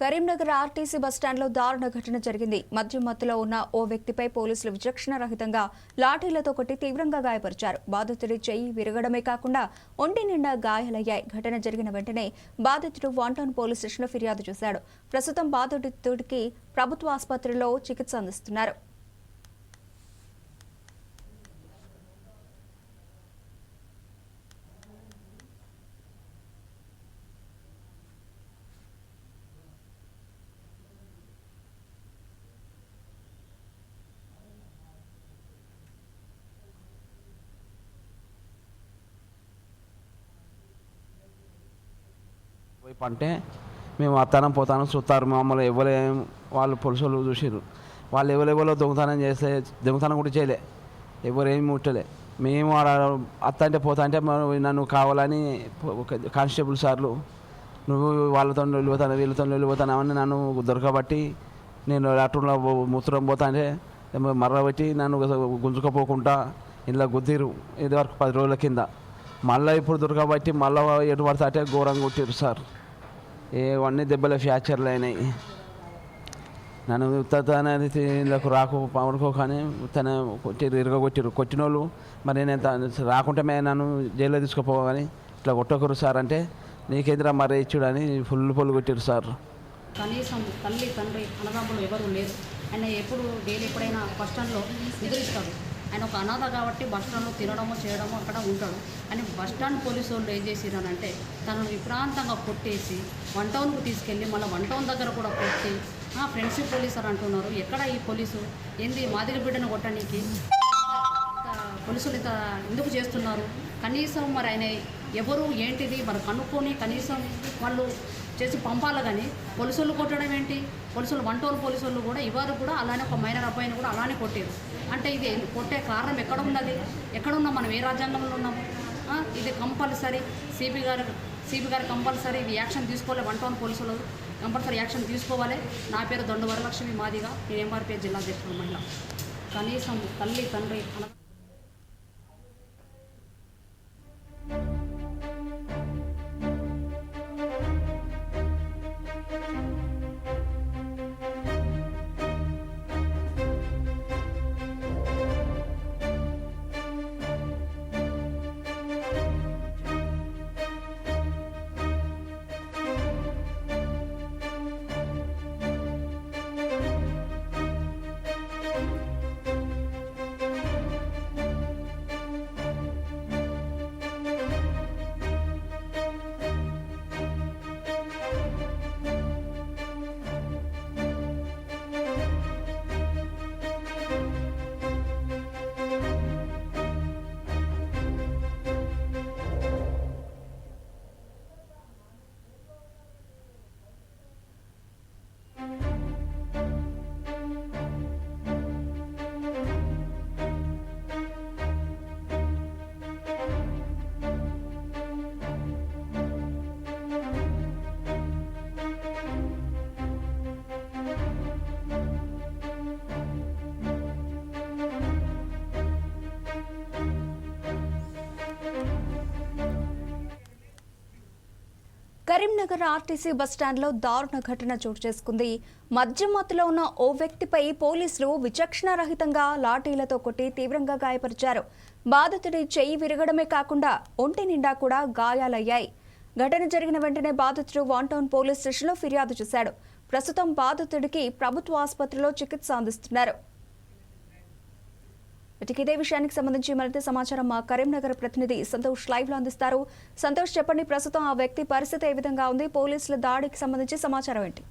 Karimnagar RTC బస్టాండ్లో దారుణ ఘటన జరిగింది. మద్యం మత్తులో ఉన్న ఓ వ్యక్తిపై పోలీసులు విచక్షణ రహితంగా లాఠీలతో కొట్టి తీవ్రంగా గాయపరిచారు. బాధితుడి చెయ్యి విరగడమే కాకుండా ఒంటి నిండా గాయాలయ్యాయి. ఘటన జరిగిన వెంటనే బాధితుడు వాంటౌన్ పోలీస్ స్టేషన్లో ఫిర్యాదు చేశాడు. ప్రస్తుతం బాధితుడికి ప్రభుత్వ ఆసుపత్రిలో చికిత్స అందిస్తున్నారు. వైపు అంటే మేము అత్తానం పోతానం చూస్తారు. మమ్మల్ని ఎవరు వాళ్ళు పులుసులు చూసిర్రు. వాళ్ళు ఎవరెవరో దొంగతనం చేస్తే దొంగతనం కూడా చేయలే. ఎవరేమి ముట్టలే. మేము ఆడ అత్త అంటే పోతా అంటే నన్ను కావాలని ఒక కానిస్టేబుల్ సార్లు నువ్వు వాళ్ళతో వెళ్ళిపోతాను వీళ్ళతో వెళ్ళిపోతానని నన్ను దొరకబట్టి నేను అటులో మూత్రం పోతా అంటే మర్రబెట్టి నన్ను గుంజుకపోకుండా ఇలా గుద్దిరు ఇది వరకు పది రోజుల కింద. మళ్ళీ ఇప్పుడు దొరకబట్టి మళ్ళీ ఎటు పడతా అంటే ఘోరంగా కొట్టిరు సార్. ఇవన్నీ దెబ్బల ఫ్రాక్చర్లు అయినాయి నన్ను ఉత్తనే ఇళ్ళకు రాకు పవనుకో కానీ తన కొట్టిరు ఇరగొట్టిరు కొట్టిన వాళ్ళు మరి నేను త- రాకుంటే నన్ను జైల్లో తీసుకుపోవని ఇట్లా కొట్టకరు సార్ అంటే నీకేంద్రా మరి ఇచ్చుడు అని ఫుల్ పొల్లు కొట్టిరు సార్. కనీసం తల్లి తండ్రి అన్నదమ్ములు ఎవరు లేరు. ఆయన ఎప్పుడు డైలీ ఎప్పుడైనా బస్ స్టాండ్లో నిద్రిస్తాడు. ఆయన ఒక అనాథ కాబట్టి బస్ స్టాండ్లో తినడము చేయడము అక్కడ ఉంటాడు. అని బస్ స్టాండ్ పోలీసు వాళ్ళు ఏం చేసిరనంటే తనను విప్రాంతంగా కొట్టేసి వన్ టౌన్కు తీసుకెళ్ళి మళ్ళీ వన్ టౌన్ దగ్గర కూడా కొట్టి "ఆ, ఫ్రెండ్షిప్ పోలీస్ అని అంటున్నారు. ఎక్కడ ఈ పోలీసు? ఏంది మాదిరి బిడ్డను కొట్టడానికి పోలీసులు ఇంత ఎందుకు చేస్తున్నారు? కనీసం మరి ఆయన ఎవరు ఏంటిది? మరి కనుక్కొని కనీసం వాళ్ళు చేసి పంపాలి కానీ పోలీసులు కొట్టడం ఏంటి? పోలీసులు వన్ పోలీసులు కూడా ఇవారు కూడా అలానే ఒక మైనర్ అబ్బాయిని కూడా అలానే కొట్టారు. అంటే ఇది కొట్టే కారణం ఎక్కడ ఉన్నది? ఎక్కడ ఉన్నాం? మనం ఏ రాజ్యాంగంలో ఉన్నాము ఇది కంపల్సరీ సిపి గారు సిపి గారు కంపల్సరీ ఇది యాక్షన్ తీసుకోవాలి. వన్ పోలీసులు కంపల్సరీ యాక్షన్ తీసుకోవాలి. నా పేరు దొండ వరలక్ష్మి మాదిగా. నేను ఎంఆర్పీ జిల్లా అధ్యక్షుడు మహిళ. కనీసం తల్లి తండ్రి కరీంనగర్ ఆర్టీసీ బస్టాండ్లో దారుణ ఘటన చోటు చేసుకుంది. మద్యమత్తులో ఉన్న ఓ వ్యక్తిపై పోలీసులు విచక్షణ రహితంగా లాఠీలతో కొట్టి తీవ్రంగా గాయపరిచారు. బాధితుడి చెయ్యి విరగడమే కాకుండా ఒంటి నిండా కూడా గాయాలయ్యాయి. ఘటన జరిగిన వెంటనే బాధితుడు వాంటౌన్ పోలీస్ స్టేషన్లో ఫిర్యాదు చేశాడు. ప్రస్తుతం బాధితుడికి ప్రభుత్వ ఆసుపత్రిలో చికిత్స అందిస్తున్నారు. ఇక ఇదే విషయానికి సంబంధించి మరింత సమాచారం మా కరీంనగర్ ప్రతినిధి సంతోష్ లైవ్లో అందిస్తారు. సంతోష్ చెప్పండి ప్రస్తుతం ఆ వ్యక్తి పరిస్థితి ఏ విధంగా ఉంది? పోలీసుల దాడికి సంబంధించి సమాచారం ఏంటి?